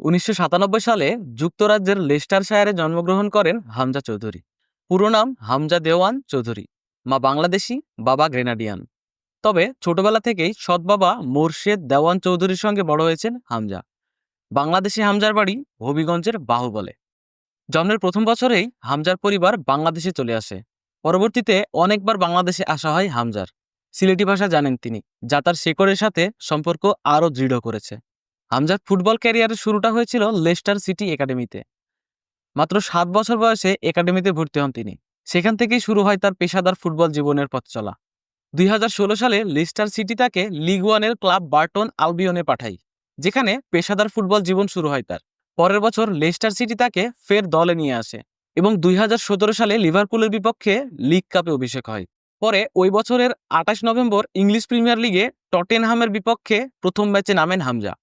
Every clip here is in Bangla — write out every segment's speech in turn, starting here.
উনিশশো সাতানব্বই সালে যুক্তরাজ্যের লেস্টারশায়ারে জন্মগ্রহণ করেন হামজা চৌধুরী। পুরো নাম হামজা দেওয়ান চৌধুরী, মা বাংলাদেশি, বাবা গ্রেনাডিয়ান। তবে ছোটবেলা থেকেই সৎ বাবা মোর্শেদ দেওয়ান চৌধুরীর সঙ্গে বড় হয়েছেন হামজা। বাংলাদেশি হামজার বাড়ি হবিগঞ্জের বাহুবলে। জন্মের প্রথম বছরেই হামজার পরিবার বাংলাদেশে চলে আসে। পরবর্তীতে অনেকবার বাংলাদেশে আসা হয় হামজার। সিলেটি ভাষা জানেন তিনি, যা তার শেকড়ের সাথে সম্পর্ক আরও দৃঢ় করেছে। হামজার ফুটবল ক্যারিয়ারের শুরুটা হয়েছিল লেস্টার সিটি একাডেমিতে। মাত্র সাত বছর বয়সে একাডেমিতে ভর্তি হন তিনি। সেখান থেকেই শুরু হয় তার পেশাদার ফুটবল জীবনের পথ চলা। দুই হাজার ষোলো সালে লেস্টার সিটি তাকে লিগ ওয়ানের ক্লাব বার্টন আলবিয়নে পাঠায়, যেখানে পেশাদার ফুটবল জীবন শুরু হয় তার। পরের বছর লেস্টার সিটি তাকে ফের দলে নিয়ে আসে এবং দুই হাজার সতেরো সালে লিভারপুলের বিপক্ষে লিগ কাপে অভিষেক হয়। পরে ওই বছরের আঠাশ নভেম্বর ইংলিশ প্রিমিয়ার লিগে টটেনহামের বিপক্ষে প্রথম ম্যাচে নামেন হামজা।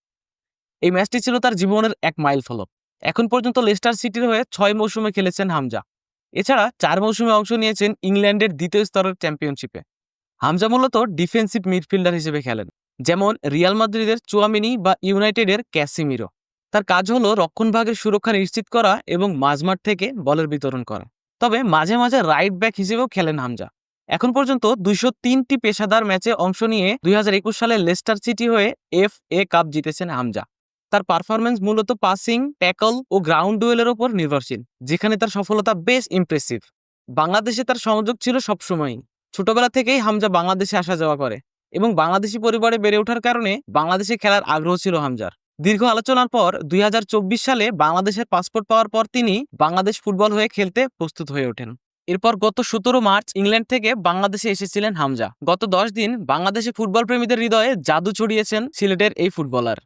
এই ম্যাচটি ছিল তার জীবনের এক মাইল ফলক। এখন পর্যন্ত লেস্টার সিটির হয়ে ছয় মৌসুমে খেলেছেন হামজা। এছাড়া চার মৌসুমে অংশ নিয়েছেন ইংল্যান্ডের দ্বিতীয় স্তরের চ্যাম্পিয়নশিপে। হামজা মূলত ডিফেন্সিভ মিডফিল্ডার হিসেবে খেলেন, যেমন রিয়াল মাদ্রিদের চুয়ামিনি বা ইউনাইটেডের ক্যাসিমিরো। তার কাজ হলো রক্ষণভাগের সুরক্ষা নিশ্চিত করা এবং মাঝমাঠ থেকে বলের বিতরণ করা। তবে মাঝে মাঝে রাইট ব্যাক হিসেবেও খেলেন হামজা। এখন পর্যন্ত দুইশো তিনটি পেশাদার ম্যাচে অংশ নিয়ে দুই হাজার একুশ সালে লেস্টার সিটি হয়ে এফ এ কাপ জিতেছেন হামজা। তার পারফরমেন্স মূলত পাসিং ট্যাকল ও গ্রাউন্ড ডুয়েলের ওপর নির্ভরশীল, যেখানে তার সফলতা বেশ ইমপ্রেসিভ বাংলাদেশে তার সংযোগ ছিল সবসময়ই। ছোটবেলা থেকেই হামজা বাংলাদেশে আসা যাওয়া করে এবং বাংলাদেশি পরিবারে বেড়ে ওঠার কারণে বাংলাদেশে খেলার আগ্রহ ছিল হামজার। দীর্ঘ আলোচনার পর দুই হাজার চব্বিশ সালে বাংলাদেশের পাসপোর্ট পাওয়ার পর তিনি বাংলাদেশ ফুটবল হয়ে খেলতে প্রস্তুত হয়ে ওঠেন। এরপর গত সতেরো মার্চ ইংল্যান্ড থেকে বাংলাদেশে এসেছিলেন হামজা। গত দশ দিন বাংলাদেশে ফুটবল প্রেমীদের হৃদয়ে জাদু ছড়িয়েছেন সিলেটের এই ফুটবলার।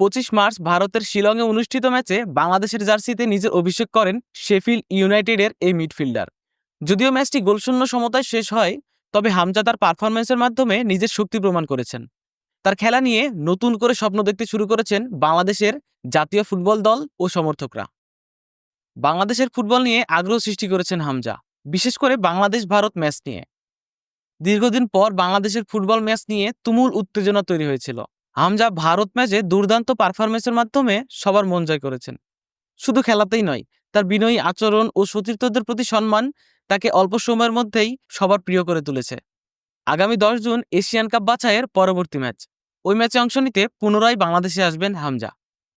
পঁচিশ মার্চ ভারতের শিলংয়ে অনুষ্ঠিত ম্যাচে বাংলাদেশের জার্সিতে নিজের অভিষেক করেন শেফিল্ড ইউনাইটেডের এই মিডফিল্ডার। যদিও ম্যাচটি গোলশূন্য সমতায় শেষ হয়, তবে হামজা তার পারফরমেন্সের মাধ্যমে নিজের শক্তি প্রমাণ করেছেন। তার খেলা নিয়ে নতুন করে স্বপ্ন দেখতে শুরু করেছেন বাংলাদেশের জাতীয় ফুটবল দল ও সমর্থকরা। বাংলাদেশের ফুটবল নিয়ে আগ্রহ সৃষ্টি করেছেন হামজা, বিশেষ করে বাংলাদেশ ভারত ম্যাচ নিয়ে। দীর্ঘদিন পর বাংলাদেশের ফুটবল ম্যাচ নিয়ে তুমুল উত্তেজনা তৈরি হয়েছিল। হামজা ভারত ম্যাচে দুর্দান্ত পারফরমেন্সের মাধ্যমে সবার মন জয় করেছেন। শুধু খেলাতেই নয়, তার বিনয়ী আচরণ ও সতীর্থদের প্রতি সম্মান তাকে অল্প সময়ের মধ্যেই সবার প্রিয় করে তুলেছে। আগামী দশ জুন এশিয়ান কাপ বাছাইয়ের পরবর্তী ম্যাচ। ওই ম্যাচে অংশ নিতে পুনরায় বাংলাদেশে আসবেন হামজা।